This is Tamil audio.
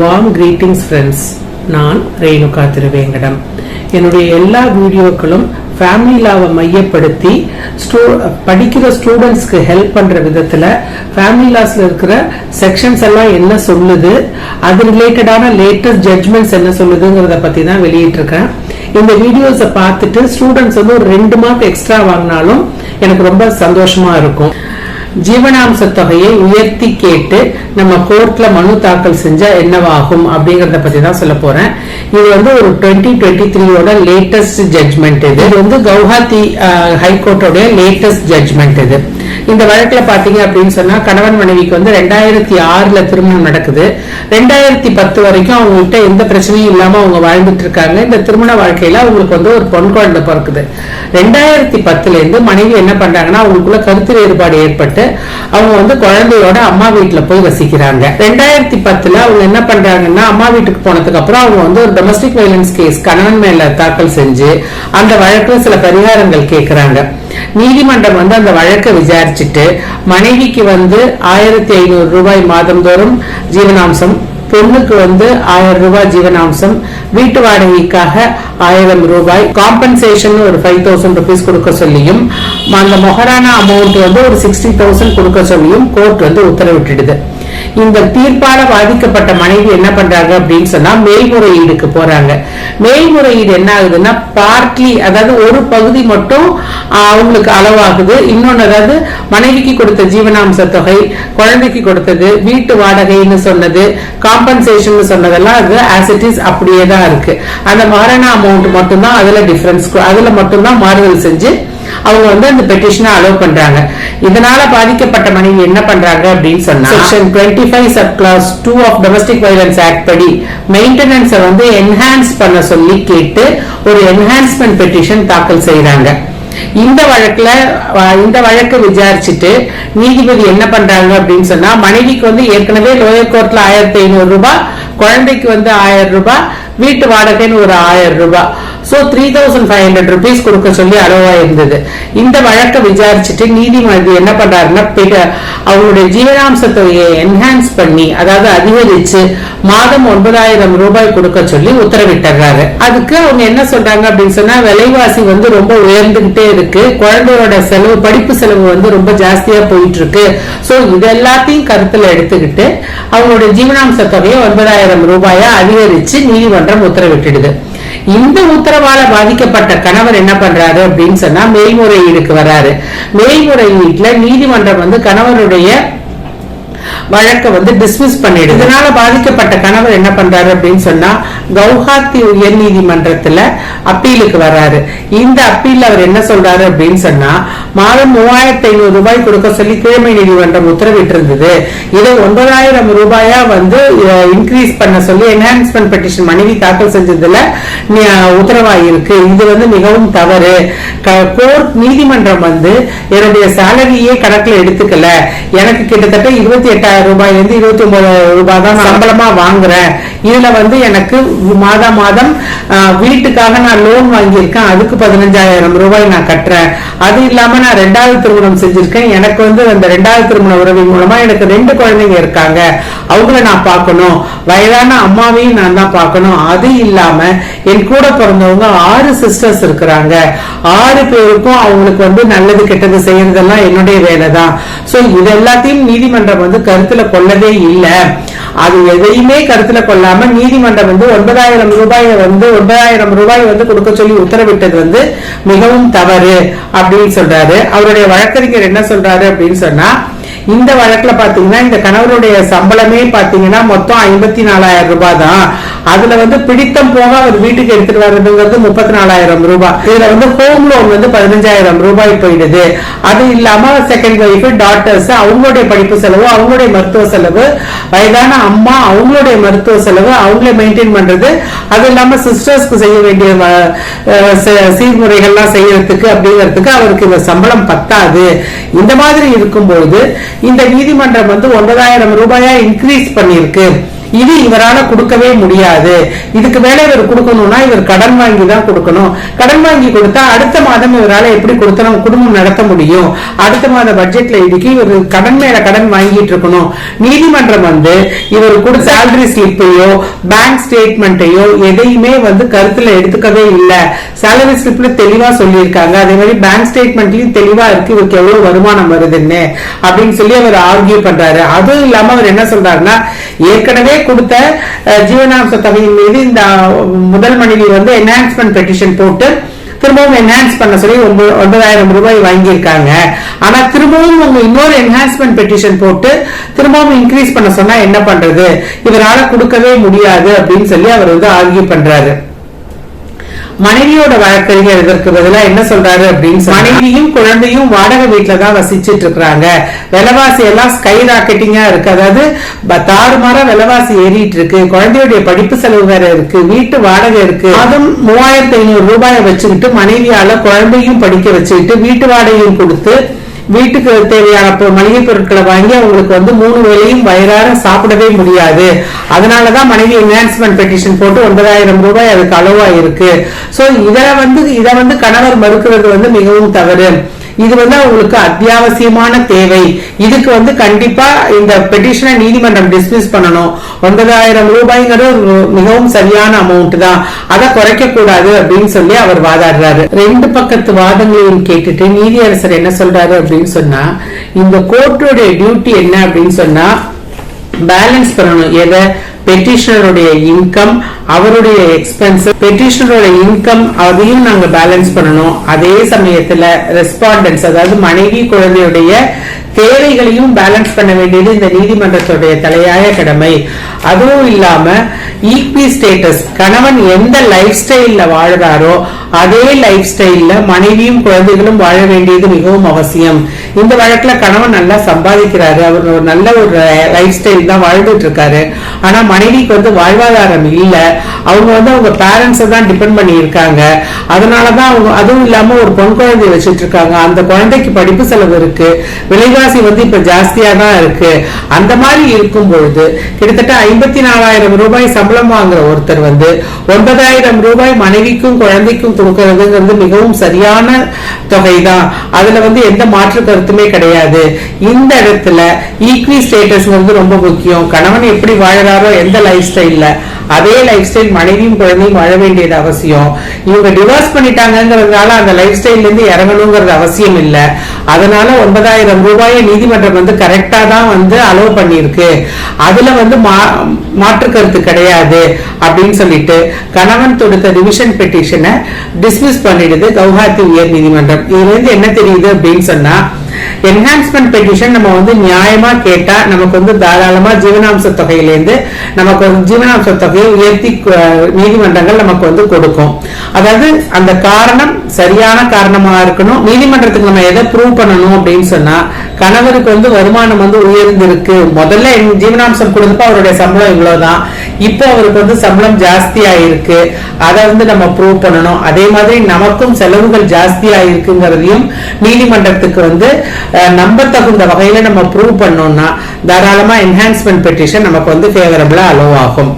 வார்ம் கிரீட்டிங்ஸ் ஃப்ரெண்ட்ஸ் நான் ரேணுகா திருவேங்கடம். என்னுடைய எல்லா வீடியோக்களும் ஃபேமிலி லாவை மையப்படுத்தி ஸ்டூ படிக்கிற ஸ்டூடெண்ட்ஸ்க்கு ஹெல்ப் பண்ற விதத்துல ஃபேமிலி லாஸ்ல இருக்கிற செக்ஷன்ஸ் எல்லாம் என்ன சொல்லுது அது ரிலேட்டடான லேட்டஸ்ட் ஜட்மெண்ட்ஸ் என்ன சொல்லுதுங்கிறத பத்தி தான் வெளியிட்டிருக்கேன். இந்த வீடியோஸை பார்த்துட்டு ஸ்டூடெண்ட்ஸ் வந்து ஒரு ரெண்டு மார்க் எக்ஸ்ட்ரா வாங்கினாலும் எனக்கு ரொம்ப சந்தோஷமா இருக்கும். ஜீவனாம்ச தொகையை உயர்த்தி கேட்டு நம்ம கோர்ட்ல மனு தாக்கல் செஞ்சா என்னவாகும் அப்படிங்கறத பத்தி தான் சொல்ல போறேன். இது வந்து ஒரு டுவெண்ட்டி டுவெண்ட்டி த்ரீயோட லேட்டஸ்ட் ஜட்மெண்ட் இது. இது வந்து கவுஹாத்தி ஹைகோர்ட்டோட லேட்டஸ்ட் ஜட்மெண்ட் இது. இந்த வழக்குல பாத்தீங்க அப்படின்னு சொன்னா கணவன் மனைவிக்கு வந்து ரெண்டாயிரத்தி ஆறுல திருமணம் நடக்குது. ரெண்டாயிரத்தி பத்து வரைக்கும் அவங்ககிட்ட எந்த பிரச்சனையும் இல்லாம அவங்க வாழ்ந்துட்டு இருக்காங்க. இந்த திருமண வாழ்க்கையில அவங்களுக்கு வந்து ஒரு பொன் குழந்தை பிறக்குது. ரெண்டாயிரத்தி பத்துல இருந்து மனைவி என்ன பண்றாங்கன்னா அவங்களுக்குள்ள கருத்து வேறுபாடு ஏற்பட்டு அவங்க வந்து குழந்தையோட அம்மா வீட்டுல போய் வசிக்கிறாங்க. ரெண்டாயிரத்தி பத்துல அவங்க என்ன பண்றாங்கன்னா அம்மா வீட்டுக்கு போனதுக்கு அப்புறம் அவங்க வந்து ஒரு டொமஸ்டிக் வயலன்ஸ் கேஸ் கணவன் மேல தாக்கல் செஞ்சு அந்த வழக்கில் சில பரிகாரங்கள் கேட்கறாங்க நீதிமன்றம் வந்து அந்த வழக்கை விசாரிச்சுட்டு மனைவிக்கு வந்து ஆயிரத்தி ஐநூறு ரூபாய் மாதந்தோறும் ஜீவனாம்சம் பொண்ணுக்கு வந்து ஆயிரம் ரூபாய் ஜீவனாம்சம் வீட்டு வாடகைக்காக ஆயிரம் ரூபாய் காம்பன்சேஷன் ஒரு ஃபைவ் தௌசண்ட் ருபீஸ் கொடுக்க சொல்லியும் அந்த மொஹரானா அமௌண்ட் வந்து ஒரு சிக்ஸ்டி தௌசண்ட் கொடுக்க சொல்லியும் கோர்ட் வந்து உத்தரவிட்டுடுது. இந்த தீர்ப்பால பாதிக்கப்பட்ட மனைவி என்ன பண்றாங்க அப்படின்னு சொன்னா மேல்முறையீடுக்கு போறாங்க. மேல்முறையீடு என்ன ஆகுதுன்னா பார்ட்லி அதாவது ஒரு பகுதி மட்டும் அவங்களுக்கு அளவாகுது. இன்னொன்னு அதாவது மனைவிக்கு கொடுத்த ஜீவனாம்ச தொகை குழந்தைக்கு கொடுத்தது வீட்டு வாடகைன்னு சொன்னது காம்பன்சேஷன் சொன்னதெல்லாம் அது ஆஸ் இட் இஸ் அப்படியே தான் இருக்கு. அந்த மரண அமௌண்ட் மட்டும்தான் அதுல டிஃபரன்ஸ் அதுல மட்டும்தான் மாறுதல் செஞ்சு அவங்க வந்து அந்த பெட்டிஷனை அலோவ் பண்றாங்க. இதனால பாதிக்கப்பட்ட மனைவி என்ன பண்றாங்க அப்படின்னு சொன்னா section twenty five sub clause two of domestic violence act படி மெயின்டெனன்ஸை வந்து என்ஹான்ஸ் பண்ண சொல்லி கேட்டு ஒரு என்ஹான்ஸ்மெண்ட் பெட்டிஷன் தாக்கல் செய்யறாங்க இந்த வழக்குல இந்த வழக்கு விசாரிச்சுட்டு நீதிபதி என்ன பண்றாங்க அப்படின்னு சொன்னா மனைவிக்கு வந்து ஏற்கனவே லோயர் கோர்ட்ல ஆயிரத்தி ஐநூறு ரூபாய் குழந்தைக்கு வந்து ஆயிரம் ரூபாய் வீட்டு வாடகைன்னு ஒரு ஆயிரம் ரூபாய். So three thousand five hundred rupees கொடுக்க சொல்லி அளவா இருந்தது. இந்த வழக்கை விசாரிச்சுட்டு நீதிமன்றம் என்ன பண்றாருன்னா அவங்களுடைய ஜீவனாம்ச தொகையை என்ஹான்ஸ் பண்ணி அதாவது அதிகரிச்சு மாதம் ஒன்பதாயிரம் ரூபாய் கொடுக்க சொல்லி உத்தரவிட்டுறாரு. அதுக்கு அவங்க என்ன சொல்றாங்க அப்படின்னு சொன்னா விலைவாசி வந்து ரொம்ப உயர்ந்துகிட்டே இருக்கு. குழந்தையோட செலவு படிப்பு செலவு வந்து ரொம்ப ஜாஸ்தியா போயிட்டு இருக்கு சோ இது எல்லாத்தையும் கருத்துல எடுத்துக்கிட்டு அவங்களுடைய ஜீவனாம்ச தொகையை ஒன்பதாயிரம் ரூபாயா அதிகரிச்சு நீதிமன்றம் உத்தரவிட்டுடுது. இந்த உத்தரவால பாதிக்கப்பட்ட கணவர் என்ன பண்றாரு அப்படின்னு சொன்னா மேல்முறையீடுக்கு வராரு. மேல்முறையீட்டுல நீதிமன்றம் வந்து கணவருடைய வழக்க வந்து டிஸ்மிஸ் பண்ணிடுது இதனால பாதிக்கப்பட்ட கணவர் என்ன பண்றாரு அப்படின்னு சொன்னா கவுஹாத்தி உயர் நீதிமன்றத்துல அப்பீலுக்கு வர்றாரு. இந்த அப்பீல் அவர் என்ன சொல்றாரு அப்படின்னு சொன்னா மாதம் மூவாயிரத்தி ஐநூறு ரூபாய் கொடுக்க சொல்லி கீழ்மை நீதிமன்றம் உத்தரவிட்டு இருந்தது இதை ஒன்பதாயிரம் ரூபாயா வந்து இன்க்ரீஸ் பண்ண சொல்லி என்ஹான்ஸ்மெண்ட் பெட்டிஷன் மனைவி தாக்கல் செஞ்சதுல உத்தரவாயிருக்கு. இது வந்து மிகவும் தவறு. கோர்ட் நீதிமன்றம் வந்து என்னுடைய சேலரியே கணக்குல எடுத்துக்கல. எனக்கு கிட்டத்தட்ட இருபத்தி எட்டாயிரம் ரூபாயில இருந்து இருபத்தி ஒன்பதாயிரம் ரூபாய் தான் நான் சம்பளமா வாங்குறேன். இதுல வந்து எனக்கு மாதா மாதம் வீட்டுக்காக நான் லோன் வாங்கியிருக்கேன். அதுக்கு பதினஞ்சாயிரம் ரூபாய் நான் கட்டுறேன். அது இல்லாம நான் ரெண்டாவது திருமணம் செஞ்சிருக்கேன். எனக்கு வந்து அந்த ரெண்டாவது திருமண உறவின் மூலமா எனக்கு ரெண்டு குழந்தைங்க இருக்காங்க. அவங்கள நான் பார்க்கணும். வயதான அம்மாவையும் நான் தான் பார்க்கணும். அது இல்லாம என் கூட பிறந்தவங்க ஆறு சிஸ்டர்ஸ் இருக்கிறாங்க. ஆறு பேருக்கும் அவங்களுக்கு வந்து நல்லது கெட்டது செய்யறதெல்லாம் என்னுடைய வேலை தான் சோ இது எல்லாத்தையும் நீதிமன்றம் வந்து கருத்துல கொள்ளவே இல்லை. அது எதையுமே கருத்துல கொள்ளாம நீதிமன்றம் வந்து ஒன்பதாயிரம் ரூபாய் வந்து ஒன்பதாயிரம் ரூபாய் வந்து கொடுக்க சொல்லி உத்தரவிட்டது வந்து மிகவும் தவறு அப்படின்னு சொல்றாரு. அவருடைய வழக்கறிஞர் என்ன சொல்றாரு அப்படின்னு சொன்னா இந்த வழக்குல பாத்தீங்கன்னா இந்த கணவருடைய சம்பளமே பாத்தீங்கன்னா மொத்தம் ஐம்பத்தி நாலாயிரம் ரூபாய் தான். அதுல வந்து பிடித்தம் போக அவர் வீட்டுக்கு எடுத்துட்டு வர்றதுங்கிறது முப்பத்தி நாலாயிரம் ரூபாய். இதுல வந்து ஹோம் லோன் வந்து பதினஞ்சாயிரம் ரூபாய் போயிடுது. அது இல்லாம செகண்ட் ஒய்ஃப் டாட்டர்ஸ் அவங்களுடைய படிப்பு செலவு அவங்களுடைய மருத்துவ செலவு வயதான அம்மா அவங்களுடைய மருத்துவ செலவு அவங்களே மெயின்டைன் பண்றது. அது இல்லாம சிஸ்டர்ஸ்க்கு செய்ய வேண்டிய வ- சீர்முறைகள்லாம் செய்யறதுக்கு அப்படிங்கிறதுக்கு அவருக்கு இந்த சம்பளம் பத்தாது. இந்த மாதிரி இருக்கும்போது இந்த நீதிமன்றம் வந்து ஒன்பதாயிரம் ரூபாயா இன்க்ரீஸ் பண்ணிருக்கு இது இவரால கொடுக்கவே முடியாது. இதுக்கு மேல இவர் கொடுக்கணும்னா இவர் கடன் வாங்கி தான் கொடுக்கணும். கடன் வாங்கி கொடுத்தா அடுத்த மாதம் இவரால எப்படி கொடுத்தா நம்ம குடும்பம் நடத்த முடியும்? அடுத்த மாத பட்ஜெட்ல இதுக்கு இவர் கடன் மேல கடன் வாங்கிட்டு இருக்கணும். நீதிமன்றம் வந்து இவர் கொடுத்த சேலரி ஸ்லிப்பையோ பேங்க் ஸ்டேட்மெண்ட்டையோ எதையுமே வந்து கருத்துல எடுத்துக்கவே இல்லை. சேலரி ஸ்லிப்ல தெளிவா சொல்லியிருக்காங்க. அதே மாதிரி பேங்க் ஸ்டேட்மெண்ட்லயும் தெளிவா இருக்கு. இவருக்கு எவ்வளவு வருமானம் வருதுன்னு அப்படின்னு சொல்லி அவர் ஆர்கியூ பண்றாரு. அதுவும் இல்லாம அவர் என்ன சொல்றாருன்னா ஏற்கனவே கொடுத்த ஜீவனாம்ச தொகையின் மீது இந்த முதல் மனைவி வந்து என்ஹான்ஸ்மெண்ட் பெட்டிஷன் போட்டு திரும்பவும் என்ஹான்ஸ் பண்ண சொல்லி ஒன்பது- ஒன்பதாயிரம் ரூபாய் வாங்கியிருக்காங்க. ஆனா திரும்பவும் உங்க இன்னொரு என்ஹான்ஸ்மெண்ட் பெட்டிஷன் போட்டு திரும்பவும் இன்க்ரீஸ் பண்ண சொன்னா என்ன பண்றது? இவரால் கொடுக்கவே முடியாது அப்படின்னு சொல்லி அவர் வந்து ஆர்கியூ பண்றாரு. மனைவியோட வழக்கறிஞர் இதற்கு பதிலா என்ன சொல்றாரு அப்படின்னு மனைவியும் குழந்தையும் வாடகை வீட்டுல தான் வசிச்சுட்டு இருக்கிறாங்க. விலைவாசி எல்லாம் ஸ்கை ராக்கெட்டிங்கா இருக்கு. அதாவது தாறுமாறா விலைவாசி ஏறிட்டு இருக்கு. குழந்தையுடைய படிப்பு செலவு வேற இருக்கு. வீட்டு வாடகை இருக்கு. அதுவும் மூவாயிரத்தி ஐநூறு ரூபாயை வச்சுக்கிட்டு மனைவியால குழந்தையும் படிக்க வச்சுக்கிட்டு வீட்டு வாடகையும் கொடுத்து வீட்டுக்கு தேவையான மளிகை பொருட்களை வாங்கி அவங்களுக்கு வந்து மூணு வேலையும் வயிறார சாப்பிடவே முடியாது. அதனாலதான் மனைவி என்ஹான்ஸ்மெண்ட் பெட்டிஷன் போட்டு ஒன்பதாயிரம் ரூபாய் அதுக்கு அளவா இருக்கு சோ இதை வந்து இத வந்து கணவர் மறுக்கிறது வந்து மிகவும் தவறு. இது வந்து அவங்களுக்கு அத்தியாவசியமான தேவை. இதுக்கு வந்து கண்டிப்பா இந்த பெட்டிஷனை நீதிமன்றம் டிஸ்மிஸ் பண்ணணும். ஒன்பதாயிரம் ரூபாய்ங்கிறது மிகவும் சரியான அமௌண்ட் தான். அதை குறைக்க கூடாது அப்படின்னு சொல்லி அவர் வாதாடுறாரு. ரெண்டு பக்கத்து வாதங்களையும் கேட்டுட்டு நீதியரசர் என்ன சொல்றாரு அப்படின்னு சொன்னா இந்த கோர்ட்டுடைய டியூட்டி என்ன அப்படின்னு சொன்னா பேலன்ஸ் பண்ணணும். எதை? பெட்டிஷனருடைய இன்கம் அவருடைய எக்ஸ்பென்ஸ் பெட்டிஷனரோட இன்கம் அதையும் நாங்க பேலன்ஸ் பண்ணணும். அதே சமயத்துல ரெஸ்பாண்டன்ஸ் அதாவது மனைவி குழந்தையுடைய தேவைகளையும் பேலன்ஸ் பண்ண வேண்டியது இந்த நீதிமன்றத்துடைய தலையாய கடமை. அதுவும் இல்லாம ஈக்வி ஸ்டேட்டஸ் கணவன் எந்த லைஃப் ஸ்டைல்ல வாழ்றாரோ அதே லைஃப் ஸ்டைல்ல மனைவியும் குழந்தைகளும் வாழ வேண்டியது மிகவும் அவசியம். இந்த வழக்குல கணவன் நல்லா சம்பாதிக்கிறாரு அவர் ஒரு நல்ல ஒரு லைஃப் ஸ்டைல் தான் வாழ்ந்துட்டு இருக்காரு ஆனா மனைவிக்கு வந்து வாழ்வாதாரம் இல்ல. அவங்க வந்து அவங்க பேரண்ட்ஸை தான் டிபெண்ட் பண்ணி இருக்காங்க அதனாலதான் அவங்க அதுவும் இல்லாம ஒரு பொன் குழந்தை வச்சிட்டு இருக்காங்க அந்த குழந்தைக்கு படிப்பு செலவு இருக்கு. ராசி வந்து இப்ப ஜாஸ்தியா தான் இருக்கு. அந்த மாதிரி இருக்கும் பொழுது கிட்டத்தட்ட ஐம்பத்தி நாலாயிரம் ரூபாய் சம்பளம் வாங்குற ஒருத்தர் வந்து ஒன்பதாயிரம் ரூபாய் மனைவிக்கும் குழந்தைக்கும் கொடுக்கறதுங்கிறது மிகவும் சரியான தொகை தான் அதுல வந்து எந்த மாற்று கருத்துமே கிடையாது. இந்த இடத்துல ஈக்வி ஸ்டேட்டஸ்ங்கிறது ரொம்ப முக்கியம். கணவன் எப்படி வாழறாரோ எந்த லைஃப் ஸ்டைல்ல அதே லைஃப் ஸ்டைல் மனைவியும் குழந்தையும் வாழ வேண்டியது அவசியம். இவங்க டிவோர்ஸ் பண்ணிட்டாங்கிறதுனால அந்த லைஃப் ஸ்டைல்ல இருந்து இறங்கணுங்கிறது அவசியம் இல்ல. அதனால ஒன்பதாயிரம் ரூபாயை நீதிமன்றம் வந்து கரெக்டா தான் வந்து அலோவ் பண்ணியிருக்கு. அதுல வந்து மாற்று கருத்து கிடையாது அப்படின்னு சொல்லிட்டு கணவன் தொடுத்த ரிவிஷன் பெட்டிஷனை டிஸ்மிஸ் பண்ணிடுது கவுஹாத்தி உயர் நீதிமன்றம். இதுல இருந்து என்ன தெரியுது அப்படின்னு சொன்னா என்ஹான்ஸ்மெண்ட் பெட்டிஷன் நம்ம வந்து நியாயமா கேட்டா நமக்கு வந்து தாராளமா ஜீவனாம்ச தொகையிலேருந்து நமக்கு வந்து ஜீவனாம்ச தொகையை உயர்த்தி நீதிமன்றங்கள் நமக்கு வந்து கொடுக்கும். அதாவது அந்த காரணம் சரியான காரணமா இருக்கணும். நீதிமன்றத்துக்கு நம்ம எதை ப்ரூவ் பண்ணணும் அப்படின்னு சொன்னா கணவருக்கு வந்து வருமானம் வந்து உயர்ந்திருக்கு. முதல்ல என் ஜீவனாம்சம் கொடுத்தப்ப அவருடைய சம்பளம் இவ்வளவுதான். இப்போ அவருக்கு வந்து சம்பளம் ஜாஸ்தி ஆயிருக்கு அதை வந்து நம்ம ப்ரூவ் பண்ணணும். அதே மாதிரி நமக்கும் செலவுகள் ஜாஸ்தி ஆயிருக்குங்கிறதையும் நீதிமன்றத்துக்கு வந்து அஹ், நம்பத்தகுந்த வகையில நம்ம ப்ரூவ் பண்ணோம்னா தாராளமா என்ஹான்ஸ்மெண்ட் பெட்டிஷன் நமக்கு வந்து ஃபேவரபிளா அலோவ் ஆகும்.